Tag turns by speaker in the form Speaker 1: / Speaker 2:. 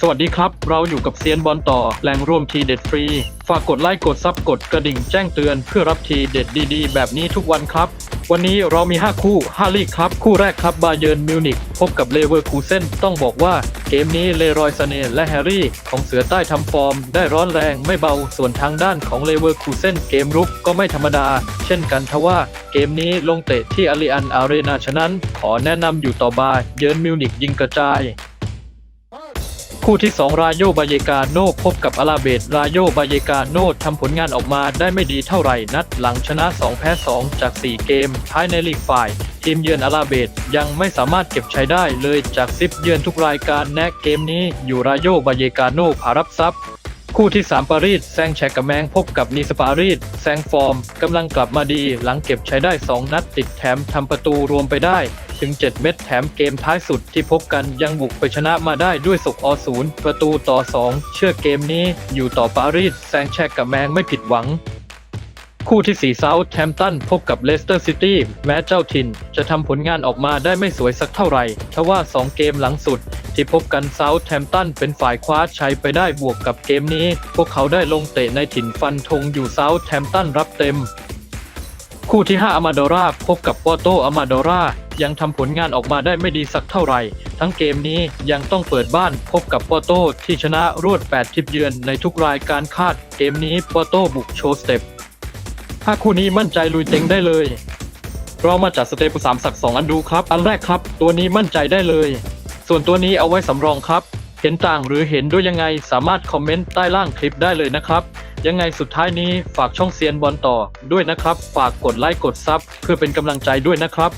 Speaker 1: สวัสดีครับ เราอยู่กับเซียนบอลต่อแหล่งรวมทีเด็ดฟรี ฝากกดไลค์กดซับกดกระดิ่งแจ้งเตือนเพื่อรับทีเด็ดดีๆ แบบนี้ทุกวันครับ วันนี้เรามี 5 คู่ 5 ลีกครับ คู่แรกครับบาเยิร์นมิวนิกพบกับเลเวอร์คูเซนต้องบอกว่าเกมนี้เลรอยสเนย์และแฮร์รี่ ของเสือใต้ทำฟอร์ม ได้ร้อนแรงไม่เบาส่วนทางด้านของเลเวอร์คูเซนเกมรุกก็ไม่ธรรมดา เช่นกันทว่าเกมนี้ลงเตะที่อาริอันอารีนาฉะนั้น ขอแนะนำอยู่ต่อบาเยิร์นมิวนิกยิงกระจาย คู่ที่ 2 รายโยบาเยกาโนพบกับอาราเบดรายโยบาเยกาโนทำผลงานออกมาได้ไม่ดีเท่าไหร่นัดหลังชนะ 2 แพ้ 2 จาก 4 เกม ท้ายในลีกฝ่าย ทีมเยือนอาราเบดยังไม่สามารถเก็บชัยได้เลยจากซิปเยือนทุกรายการแนะเกมนี้อยู่รายโยบาเยกาโนผารับทรัพย์คู่ที่ 3 ปารีสแซงแชกกระแมงพบกับนีสปารีสแซงฟอร์มกำลังกลับมาดีหลังเก็บใช้ได้ 2 นัดติดแถมทำประตูรวมไปได้ ถึง 7 เม็ดแถมเกมท้ายสุดที่พบกันยังบุกไปชนะมาได้ด้วยศกอศูนย์ประตูต่อ 2 เชื่อเกมนี้อยู่ต่อปารีสแซงแชกกระแมงไม่ผิดหวังคู่ที่ 4 เซาท์แ m มตันพบกับเลสเตอร์ซิตี้แม้เจ้าถิ่น จะทำผลงานออกมาได้ไม่สวยสักเท่าไหร่ทว่า 2 เกมหลังสุด ที่พบกันเซาท์แ m มตันเป็นฝ่ายคว้าชัยไปได้บวกกับเกมนี้ พวกเขาได้ลงเตะในถิ่นฟันธงอยู่เซาท์แ m มตันรับเต็ม คู่ที่ 5 อามาโดราพบกับปอโตอามาโดรา ยังทำผลงานออกมาได้ไม่ดีสักเท่าไหร่ ทั้งเกมนี้ยังต้องเปิดบ้านพบกับปอโต้ที่ชนะรวด8ทิปเยือนในทุกรายการคาด เกมนี้ปอโต้บุกโชว์สเต็ปถ้าคู่นี้มั่นใจลุยเต็งได้เลยเรามาจัดสเตปสามสักสองอันดูครับ อันแรกครับ ตัวนี้มั่นใจได้เลย ส่วนตัวนี้เอาไว้สำรองครับ เห็นต่างหรือเห็นด้วยยังไงสามารถคอมเมนต์ใต้ล่างคลิปได้เลยนะครับยังไงสุดท้ายนี้ฝากช่องเซียนบอลต่อด้วยนะครับ ฝากกดไลค์กดซับเพื่อเป็นกำลังใจด้วยนะครับ